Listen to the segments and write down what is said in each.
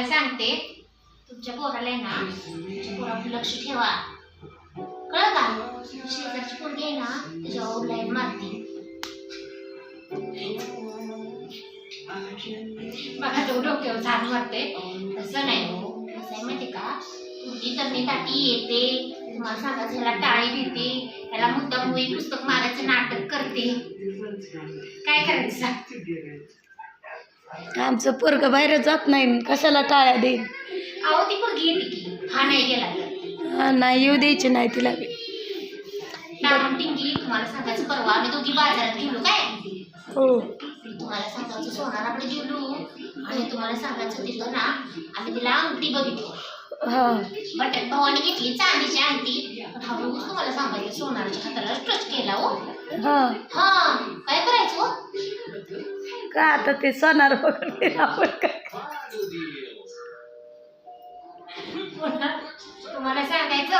तुम्हाला सांगते तुमच्या पोराला आहे ना तुमच्या पोरावर लक्ष ठेवा. कळलं का? शेजारची पोरगी आहे ना त्याच्या लाईन मारते. बघा तो डोक्यावर झाड मारते तसं नाही. हो कसं आहे माहिती का? तुमची तरणी ताटी येते तुम्हाला सांगायचं ह्याला टाळी देते ह्याला मुद्दाम होई पुस्तक मारायचं नाटक करते. काय करायचं? आमचं पोरग बाहेर जात नाही कशाला टाळ्या देईन? अहो ती पोरगी येते की. हा नाही गेला. तर हा, नाही येऊ द्यायची नाही तिला बी. डाऊन टिंगी तुम्हाला सांगायचं परवा आम्ही दोघी बाजारात गेलो काय? हो. तुम्हाला सांगायचं सोनाराकडे गेलो आणि तुम्हाला सांगायचं तिथं ना आम्ही तिला अंगठी बघितली. हा. बटन भावाने घेतली चांदीची अंगठी. तुम्हाला सांगायचं सोनाराच्या हाताला टच केला हो. हा. हा काय करायचं? हो? का आता ते सोनार वगैरे आपण काय तुम्हाला सांगायचं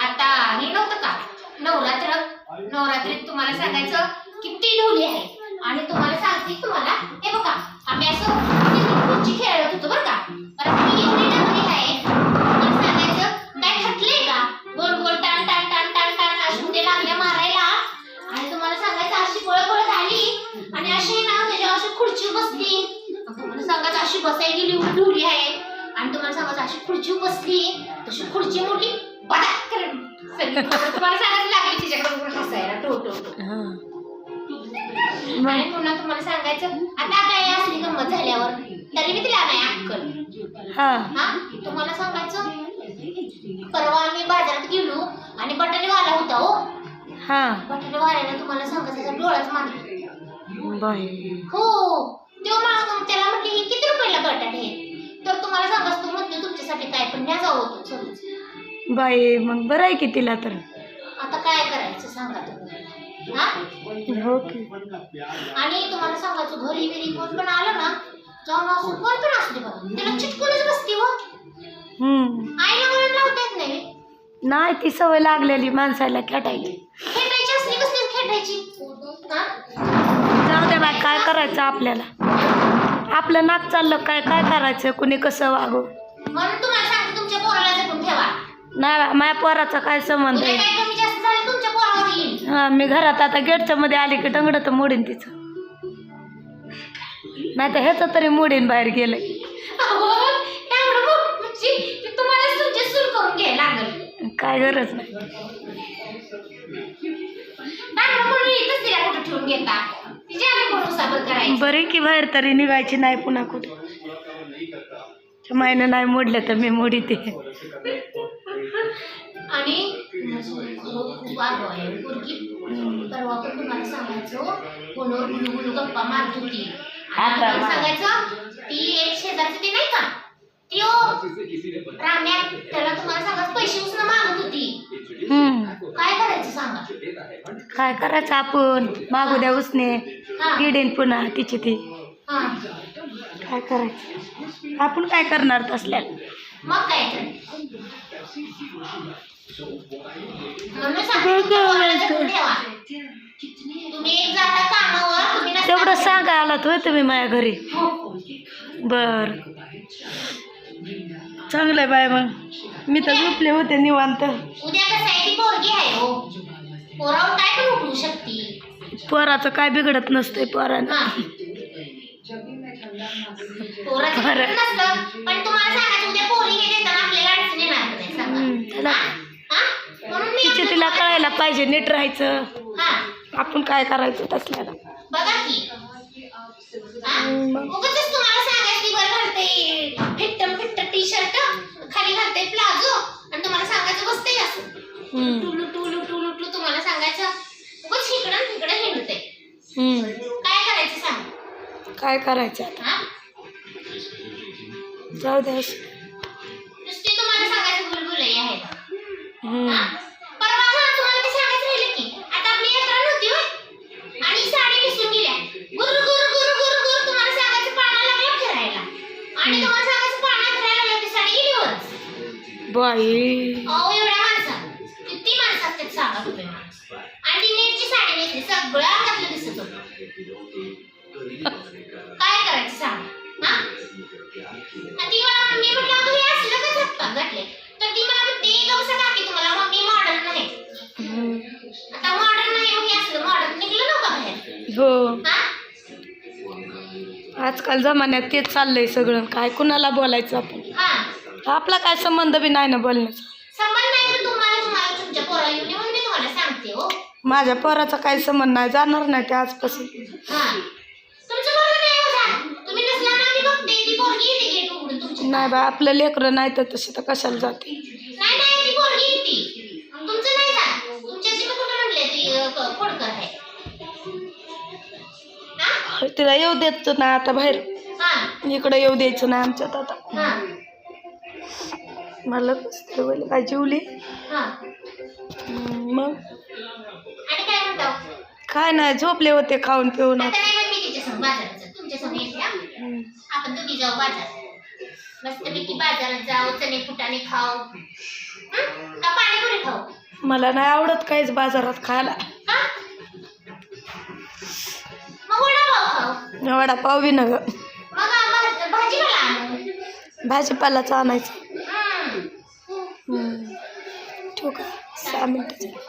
आता हे नव्हतं का? नवरात्र. नवरात्रीत तुम्हाला सांगायचं किती ढोली आहे बसायला गेली ढोली आहे. आणि तुम्हाला सांगायचं अशी खुर्ची बसली तशी खुर्ची मोडली बडाक तुम्हाला सांगायचं लागली तिच्याकडे बघून हसायला टो टो टो. हा. आणि पुन्हा तुम्हाला सांगायचं आता काय असली गंमत झाल्यावर? तरी मी तिला नाही अक्कल. हा. तुम्हाला सांगायचं परवा आम्ही बाजारात गेलो आणि बटाटेवाला होता हो. हा. बटाटेवाल्याने तुम्हाला सांगायचं डोळाच मारला हो. तो मला त्याला म्हटले बाई मग बरं आहे की तिला तर. आता काय करायचं सांगा तुम्ही. हा? हो की. आणि तुम्हाला सांगायचं घरी बिरी कोण पण आलं ना जाऊन असं कोण पण असू दे बघा त्याला चिटकूनच बसते हो. हम्म. आईला म्हणून लावता येत नाही. नाही ती सवय लागलेली माणसाला खेटायची खेटायची असली कसली खेटायची? हा? जाऊ दे बाय काय करायचं आपल्याला? आपलं नाक चाललं काय काय करायचं? कुणी कसं वागू? म्हणून तुम्हाला नाही माझ्या पोराचा काय संबंध उद्या आहे? काय कमी जास्त झालं तुमच्या पोरावर येईल. हा मी घरात आता गेटच्या मध्ये आली की टंगड तर मोडीन तिचं. नाही तर ह्याचं तरी मोडीन बाहेर गेलं. की. अहो, त्यामुळं मग म्हणजे ते तुम्हालाच तुमचे सुरू करून घ्यायला लागल. काय गरज नाही. त्यामुळं म्हणून इथंच तिला कुठं ठेवून घेता. तिच्या आम्ही कोण साबर करायचं? बरे की बाहेर तरी निघायची नाही पुन्हा कुठे. मायनं नाही मोडलं तर मी मोडी ते खूप आगाऊ आहे पोरगी परवा पण तुम्हाला सांगायचं फोनवर गुलू गुलू गप्पा मारत होती आणि आता तुम्हाला सांगायचं ती एक शेजारची ती नाही का? ती ओ राम्या त्याला तुम्हाला सांगायचं पैसे उचलून मागत होती. हम्म. काय करायचं सांगा? काय करायचं आपण? मागू द्या उसने. किडीन पुन्हा तिची ती. हा. काय करायचं? आपण काय करणार तसल्याला मग काय तर. नसता तेवढं. सांगा आलात होय तुम्ही माझ्या घरी. बर. चांगलं बाय मग. मी तर झोपले होते निवांत. पोराचं काय बिघडत नसतंय पोरानं. हा पोराचं बरं. काही नसतं पण तुम्हाला सांगायचं उद्या पोरी देताना आपल्याला अडचण येणार का नाही सांगा हम्म, त्याला? म्हणून मी तिचे आपलं तिला कळायला पाहिजे नीट राहायचं. आपण काय करायचं तसल्याला बघा की? उगाचच तुम्हाला सांगायचं घालते. फिट्ट फिट्ट टी शर्ट खाली घालते प्लाझो आणि तुम्हाला सांगायचं बसते असं हम्म, टुलू टुलू टुलू टुलू तुम्हाला सांगायचं उगाच इकडं तिकडं हिंडते. हम्म. काय करायचं सांग? काय करायचं आता? जाऊ द्या बाई. अहो एवढ्या माणसं किती माणसं असतात सांगा तुम्ही आणि ती नेटची साडी नेसली सगळं अंगातलं दिसत होतं. काय करायचं सांगा? हा? आणि ती मला मी म्हटलं अगं हे असलं का झटका घडले तर ती मला म्हणते गवस काकी तुम्हाला मग मी मॉडर्न नाही हम्म. आता मॉडर्न नाही मग हे असलं मॉडर्न निघलं नव्हतं बाहेर. हो. हा? आजकाल जमान्यात तेच चाललंय सगळं. काय कुणाला बोलायचं आपण? आपला काय संबंध बी नाही ना बोलण्याचा. संबंध नाही पण तुम्हाला तुम्हाला तुमच्या पोरा येऊन म्हणून मी तुम्हाला सांगते हो. माझ्या पोराचा काही संबंध नाही जाणार नाही ते आजपासून. हा. तुमचं नाही हो झालं. तुम्ही नसला ना मी बघते ती पोरगी येते गेट उघडून तुमची नाही बा आपलं लेकरं नाही तर तशी तर कशाला जाते? नाही नाही ती पोरगी येते. तुमचं नाही झालं. तुमच्याशी मी कुठं म्हणले ती अं, क- खोडकर आहे. तिला येऊ द्यायचं नाही आता बाहेर. हा. इकडं येऊ द्यायचं नाही आमच्यात आता. मला कसं काय जेवली? हा. मग? काय नाही झोपले होते खाऊन पिऊन. आता नाही मग मी तिच्या संग बाजारात जाते. तुमच्या संग येते. हम्म. आपण दोघी जाऊ बाजारात. मस्तपैकी बाजारात जाऊ चणे फुटाणे खाऊ? का पाणीपुरी खाऊ? मला नाही आवडत काहीच बाजारात खायला. वडापाव बी न भाजीपाला भाजीपालाचं आणायचं. हं.